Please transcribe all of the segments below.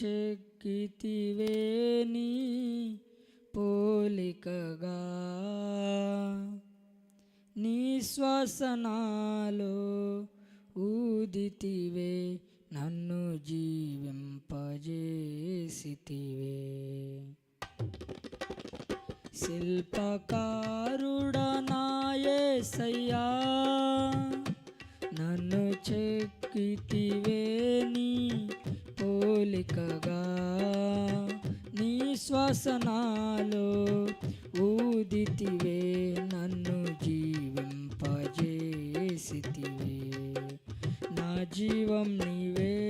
చెక్కితివేని పోలికగా. నీ శ్వాసనాలో ఊదితివే నన్ను జీవింపజేసితివే. శిల్పకారుడనాయసయ్యా నన్ను చెక్కితివే నీ పోలికగా నీ శ్వాసనాలో ఊదితివే నన్ను జీవింపజేసితివే. నా జీవం నీవే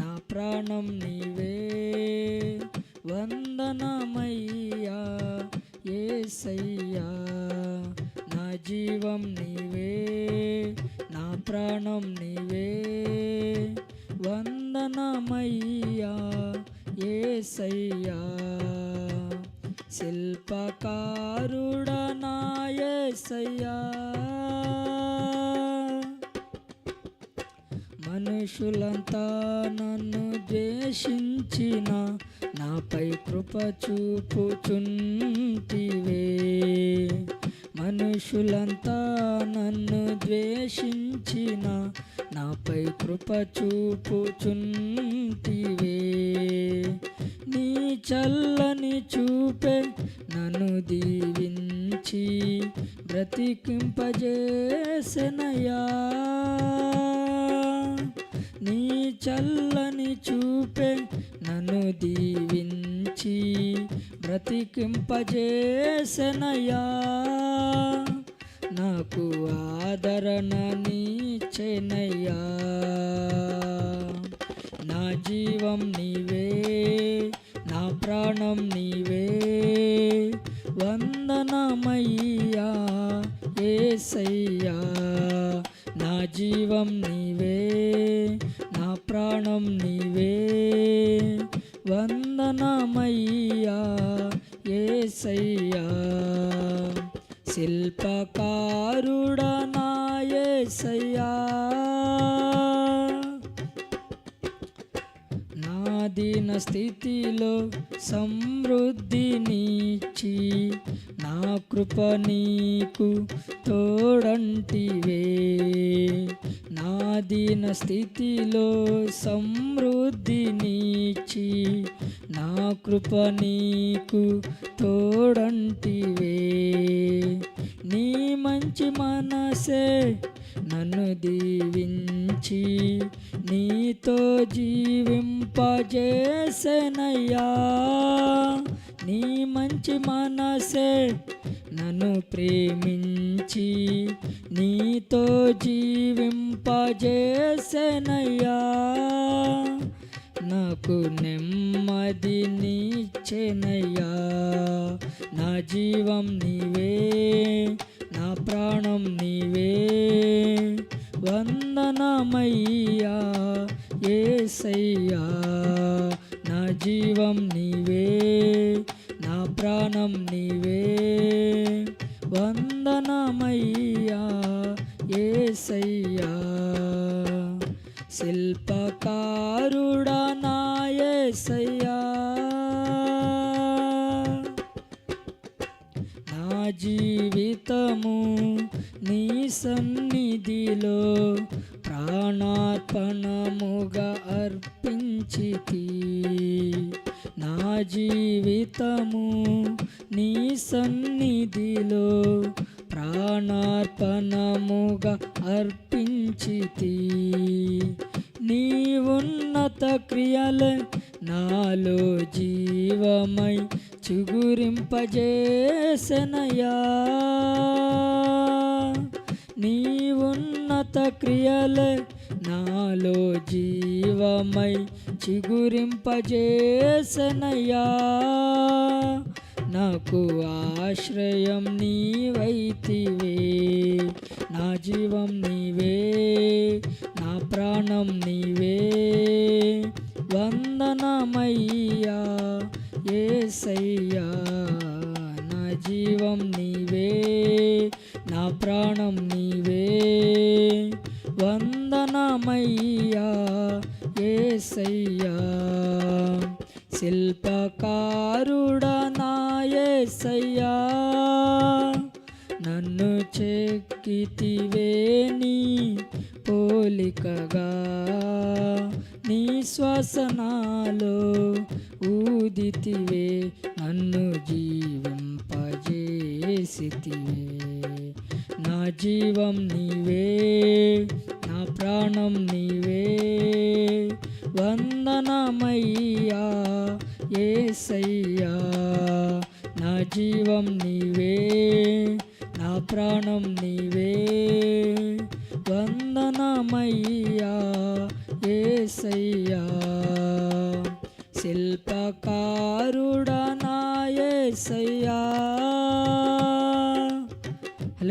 నా ప్రాణం నీవే. వందనమయ్యా ఏసయ్యా నా జీవం నీవే నా ప్రాణం నీవే. వంద వందనమయ్యా ఏసయ్యా. శిల్పకారుడనాయసయ్యా మనుషులంతా నన్ను ద్వేషించిన నాపై కృప చూపుచుంటివే. మనుషులంతా నన్ను ద్వేషించిన నాపై కృప చూపుచుంటివే. నీ చల్లని చూపే నన్ను దీవించి బ్రతికింపజేసనయా నీ చల్లని చూపే నన్ను దీవించి బ్రతికింపజేసనయా నాకు ఆదరణ నీచెనయ్యా. నా జీవం నీవే నా ప్రాణం నీవే. వందనమయ్యా ఏసయ్యా. నా జీవం నీవే నా ప్రాణం నీవే. వందనమయ్యా. ఏసయ్యా. శిల్పకారుడ నా నాదిన నా దీన స్థితిలో సమృద్ధినిచ్చి నా కృప నీకు తోడంటివే. నా దీన స్థితిలో సమృద్ధినిచ్చి నా కృప నీకు తోడంటివే. నీ మంచి మనసే నన్ను దీవించి నీతో జీవింపజేసెనయ్యా. నీ మంచి మనసే నన్ను ప్రేమించి నీతో జీవింపజేసెనయ్యా. నాకు నెమ్మది నీచెనయ్యా. నా జీవం నీవే నా ప్రాణం నీవే. వందనమయ్యా ఏసయ్యా. నా జీవం నీవే నా ప్రాణం నీవే. వందనమయ్యా ఏసయ్యా. శిల్పకారుడా నా నా జీవితము నీ సన్నిధిలో ప్రాణార్పణముగా అర్పించితి. నా జీవితము నీ సన్నిధిలో ప్రాణార్పణముగా అర్పించితి. నీ ఉన్నత క్రియలే నాలో జీవమై చిగురింపజేసనయా. నీ ఉన్నత క్రియలే నాలో జీవమై చిగురింపజేసనయ్యా. నాకు ఆశ్రయం నీవైతివే నా జీవం నీవే నా ప్రాణం నీవే. వందనమయ్యా ఏసయ్యా నా జీవం నీవే. నా ప్రాణం నీవే. వందనమయ్యా ఏసయ్యా. శిల్పకారుడా నా ఏసయ్యా. నన్ను చెక్కితివేని పోలికగా. నీ శ్వాసనాలో ఊదితివే నన్ను జీవింపజేసితివే. నా జీవం నీవే నా ప్రాణం నీవే. వందనమయ్యా ఏసయ్యా నా జీవం నీవే నా ప్రాణం నీవే. వందనమయ్యా ఏసయ్యా శిల్పకారుడా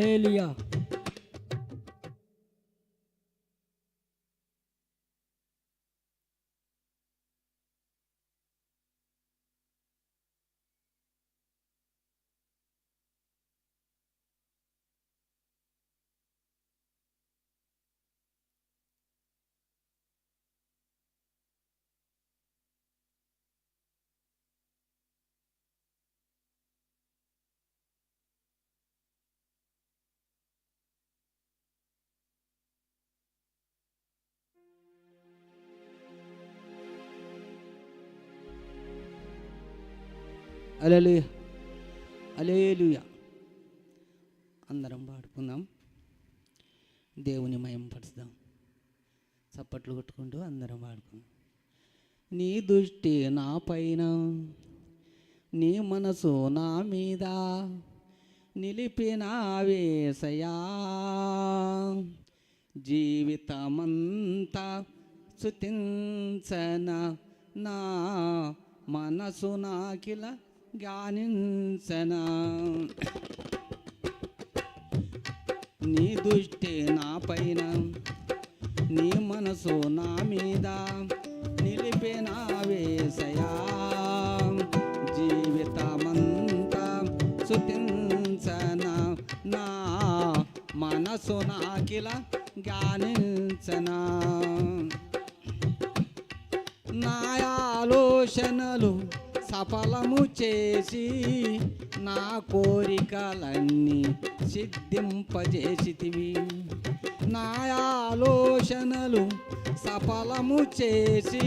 నా ఏసయ్యా అలలుయ. అలేలుయ అందరం పాడుకుందాం. దేవుని మయం పరుస్తాం. చప్పట్లు కొట్టుకుంటూ అందరం పాడుకుందాం. నీ దృష్టి నా పైన నీ మనసు నా మీద నిలిపిన వేసయా జీవితమంతా సుతించన నా మనసు నాకిల జ్ఞానించన? నీ దృష్టి నా పైన నీ మనసు నా మీద నిలిపిన వేసయా జీవితమంతా శుతించన? నా మనసు నాకిల జ్ఞానించనా? నా ఆలోచనలు సఫలము చేసి నా కోరికలన్నీ సిద్ధింపజేసితివి. నా ఆలోచనలు సఫలము చేసి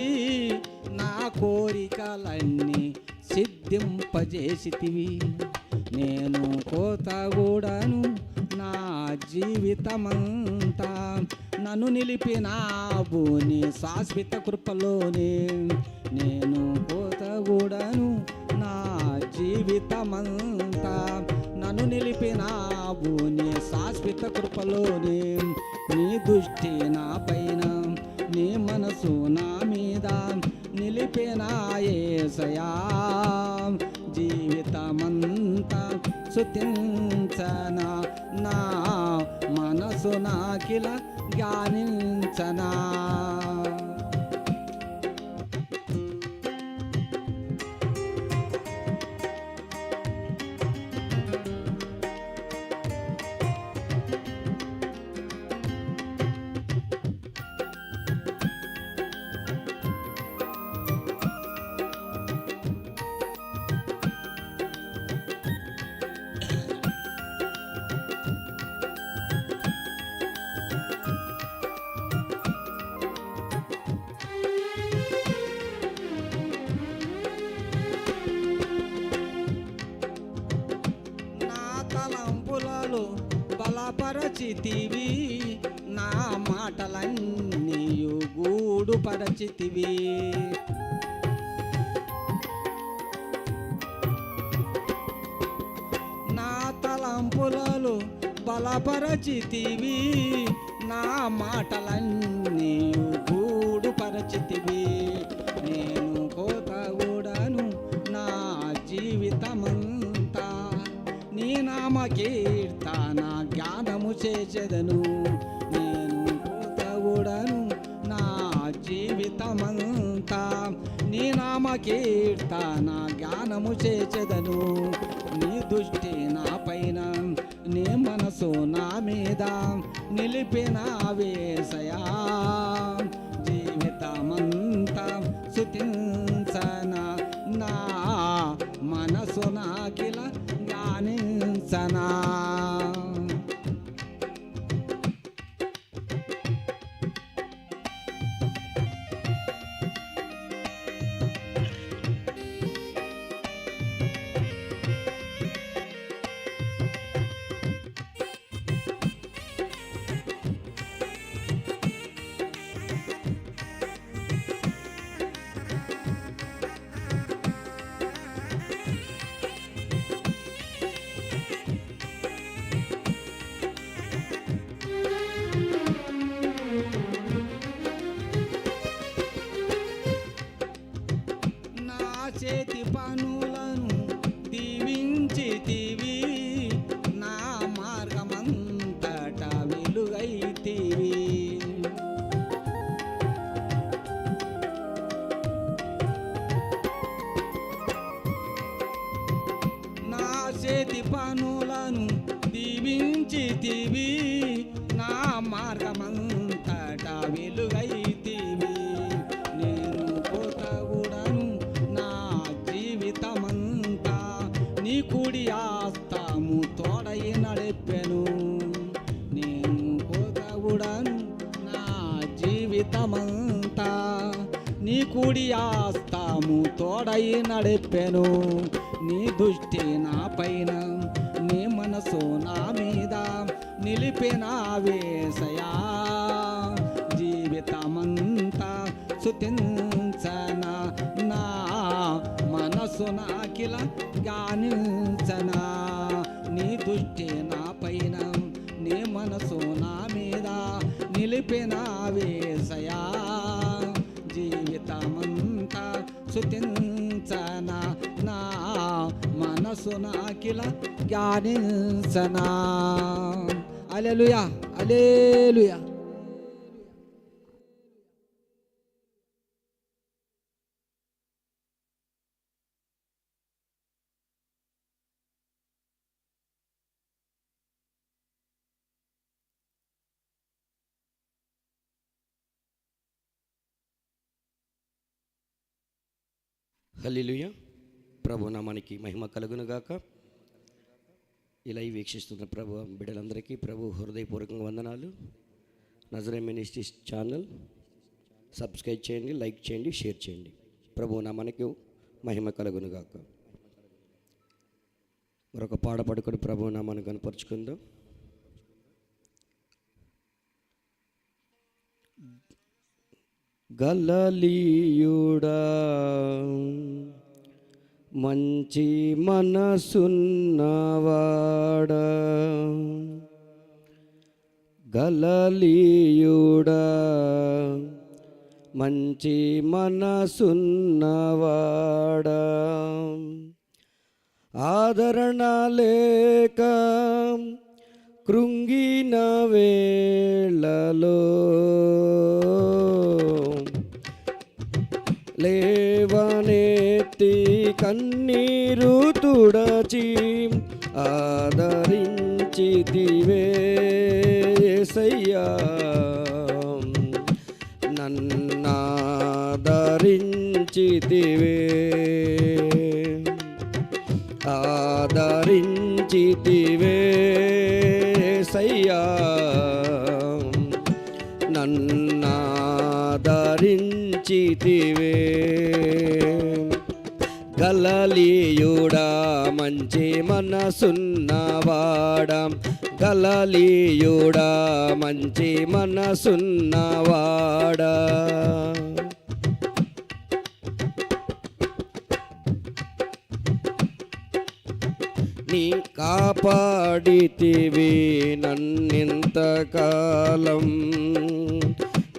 నా కోరికలన్నీ సిద్ధింపజేసితివి. నేను కోతగూడను జీవితమంతా నన్ను నిలిపినావు నీ శాశ్వత కృపలోనే. నేను పోతగూడను నా జీవితమంతా నన్ను నిలిపినావు నీ శాశ్వత కృపలోనే. నీ దృష్టి నా పైన నీ మనసు నా మీద నిలిపినాయేసయా జీవితమంతా సుతించనా నా మనసు నాకిల జ్ఞానించనా? పరచితివి నా మాటలన్నీ గూడు పరచితివి నా తలంపులలు బలపరచితివి నా మాటలన్నీ గూడు పరచితివి నేను కోతగూడను నా జీవితమంతా నీ నామకే చేచెదను. నేను కోతగూడను నా జీవితమంతా. నీ నామ కీర్తన జ్ఞానము చేచెదను. నీ దృష్టి నా పైన నీ మనసు నా మీద. నిలిపిన వేసయా పనులను దీవించితివి నా మార్గమంతట వెలుగైతివి నేను పోతగుడను నా జీవితమంతా. నీ కుడి ఆస్తాము తోడై నడిపెను. నేను పోతగుడను నా జీవితమంతా. నీ కుడి ఆస్తాము తోడై నడిపెను. నీ దృష్టి నా పైన. నిలిపిన వేసయా జీవితమంతా సుతించన నా మనసు నాకిల గానించన. నీ దృష్టి నా పైన నీ మనసు నా మీద నిలిపిన వేసయా జీవితమంతా సుతించన నా మనసు నాకిల జ్ఞానించనా అలెలుయా అలేలుయా హల్లిలుయ ప్రభు నామానికి మహిమ కలుగునుగాక ఇలా ఈ వీక్షిస్తున్న ప్రభు బిడ్డలందరికీ ప్రభు హృదయపూర్వకంగా వందనాలు. నజరే మినిస్ట్రీస్ ఛానల్ సబ్స్క్రైబ్ చేయండి లైక్ చేయండి షేర్ చేయండి. ప్రభు నామానికి మహిమ కలుగునుగాక. మరొక పాట పడుకొని ప్రభు నామాన్ని కనపరుచుకుందాం గలలీయుడా మంచి మనసున్నవాడ గలలీయుడా మంచి మనసున్నవాడ. ఆదరణ లేక కృంగిన వేళలో లేవనెత్తి కన్నీరు తుడచి ఆదరించి దివేసయ్యా నన్నాదరించి గలలీయుడా మంచి మనసున్నవాడా. గలలీయుడా మంచి మనసున్నవాడా. నీ కాపాడితివి నన్నింతకాలం.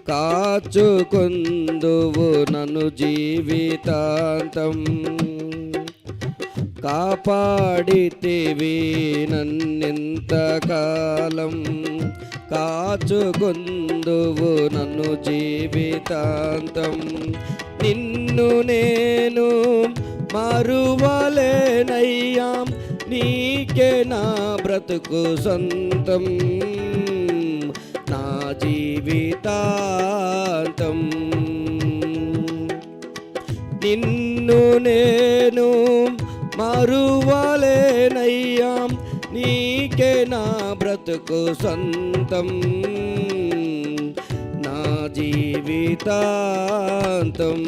కాచుకుందువు నన్ను జీవితాంతం. కాపాడితివి నన్నింతకాలం కాచుకుందువు నన్ను జీవితాంతం. నిన్ను నేను మరువలేనయ్యా నీకే నా బ్రతుకు సొంతం. నా జీవితాంతం. నిన్ను నేను మరువలేనయ్యా. నీకే నా బ్రతుకు సొంతం. నా జీవితాంతం.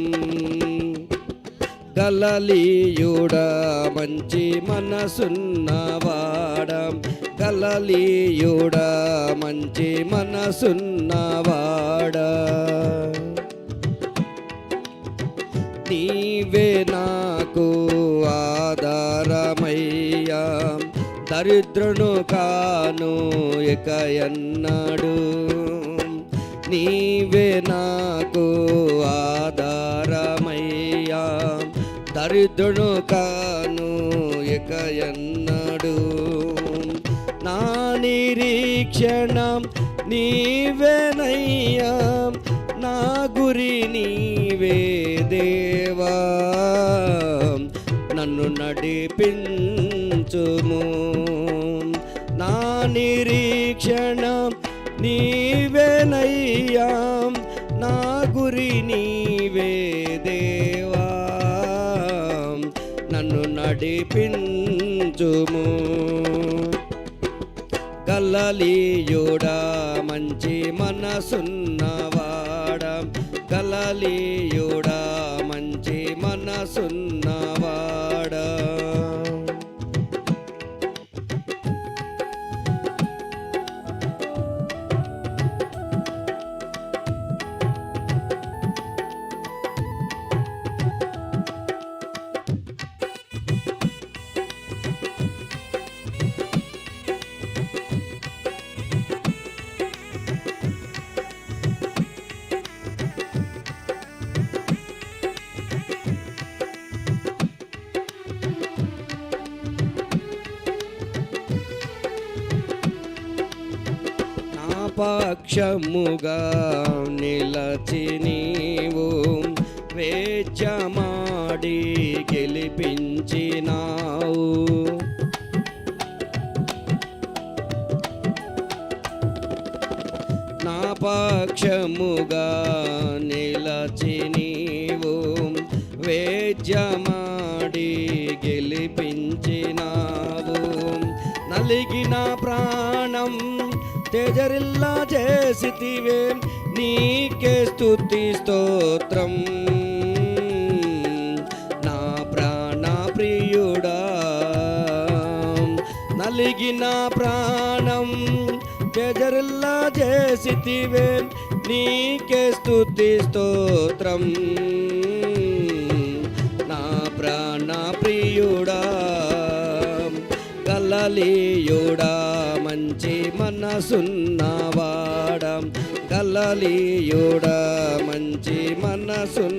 గలలీయుడా మంచి మనసున్నవాడా గలలీయుడా మంచి మనసున్నవాడా నీవే నాకు ఆధారమయ్యా దరిద్రును కాను ఇక ఎన్నడు నీవే నాకు ఆధారమయ్యా. దరిద్రును కాను ఇక ఎన్నడు నా నిరీక్షణ నీవేనయ్యా. నా గురి నీవే దేవా. నన్ను నడిపించ నడిపించుము నా నిరీక్షణ నీవేనయ్యా నా గురి నీవే దేవా. నన్ను నడిపించుము. గలలీయుడా మంచి మనసున్నవాడ గలలీయుడా సాక్ష్యముగా నిలచి నీవు వేచమాడి గెలిపించినావు. నా పక్షముగా నిలచి నీవు వేద్యమా నిల్లా చేసితివే నీకే స్థుతి స్తోత్రం. నా ప్రాణ ప్రియుడా నలిగిన ప్రాణం జజరిల్లా చేసితివే నీకే స్థుతి స్తోత్రం. నా ప్రాణ ప్రియుడా కలలియుడా మంచి సున్నవాడం గల్లలీయుడ మంచి మనసున్నవాడం.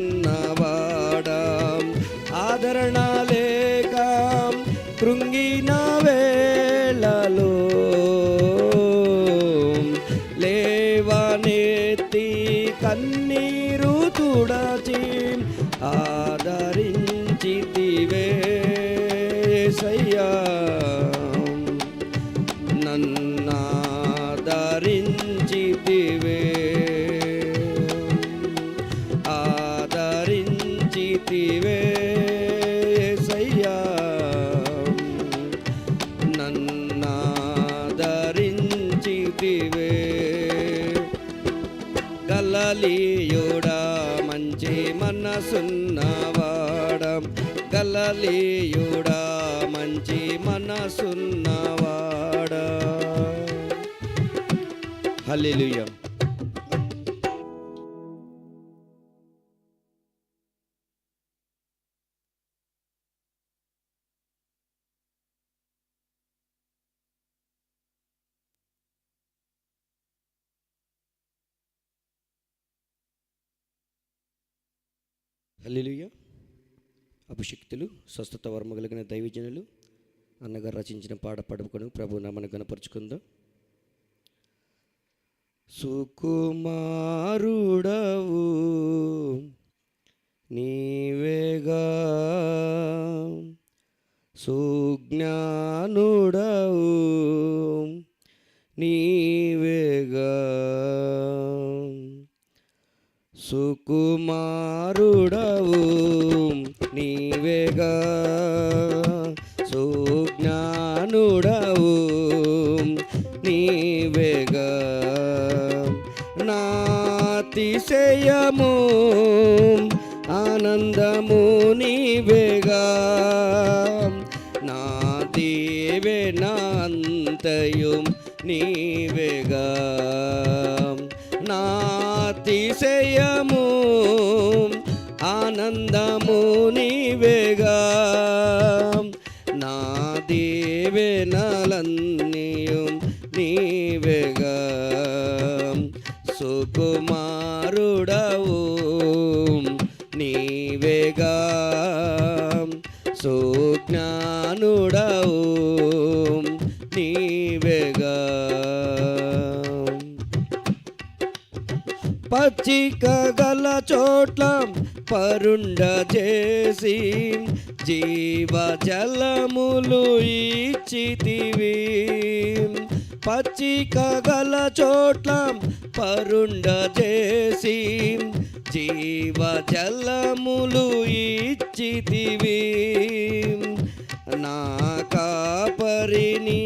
ఆదరణ లేక కృంగినా మనసున్నవాడా హల్లెలూయా. హల్లెలూయా. అభిషక్తులు స్వస్థత వర్మ కలిగిన దైవజనులు అన్నగారు రచించిన పాట పడుకొని ప్రభు నామను కనపరుచుకుందాం సుకుమారుడవు నీవేగా సుజ్ఞానుడవు నీవేగా సుకుమారుడవు నీవేగా సుజ్ఞానుడవు నీవేగా నాతిశయము ఆనందము నీవేగా నా దేవెనాంతయం నీవేగా నాతిశయము ఆనందము నీ సుకుమారుడవు నీవేగా సుజ్ఞానుడవు. నీవేగా పచ్చిక గల చోట్ల పరుండ చేసి జీవ జలములు ఇచ్చితివి. పచ్చిక గల చోట్ల పరుండ చేసి జీవజలములు ఇచ్చితివి. నా కాపరిని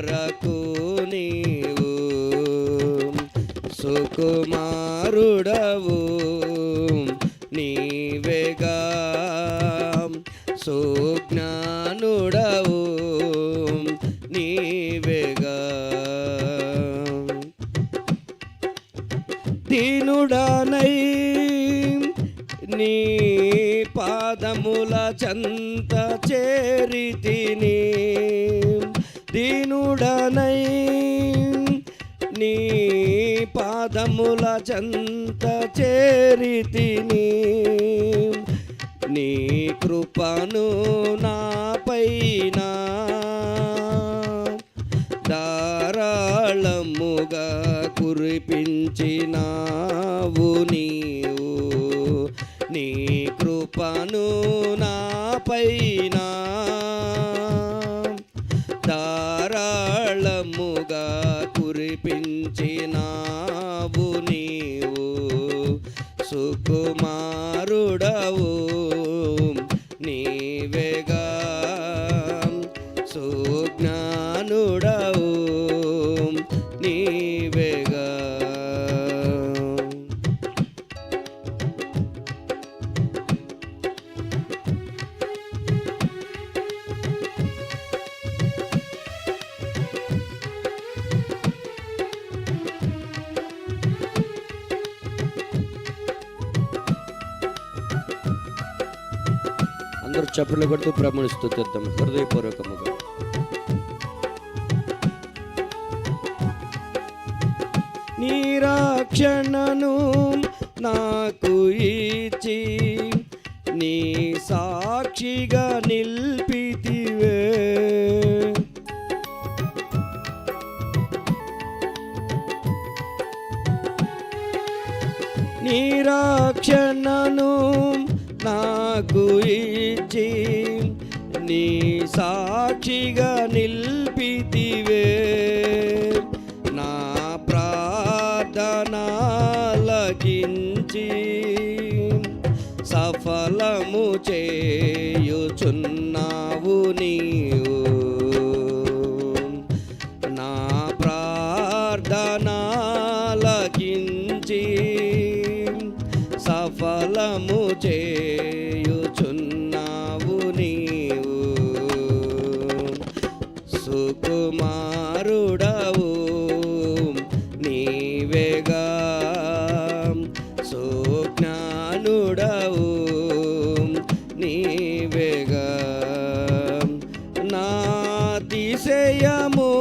కొరకు నీవు సుకుమారుడవు. చంత చేరితిని నీ. కృపను నాపైన ధారాళముగా కురిపించినావు నీవు. నీ కృపను నాపైనా చప్పట్లు కొడుతూ ప్రభుని స్థుతిద్దాం హృదయపూర్వకముగా. నీరాక్షణను నా నీ సాక్షిగా నిల్పితి. నాతిశయము ఆనందము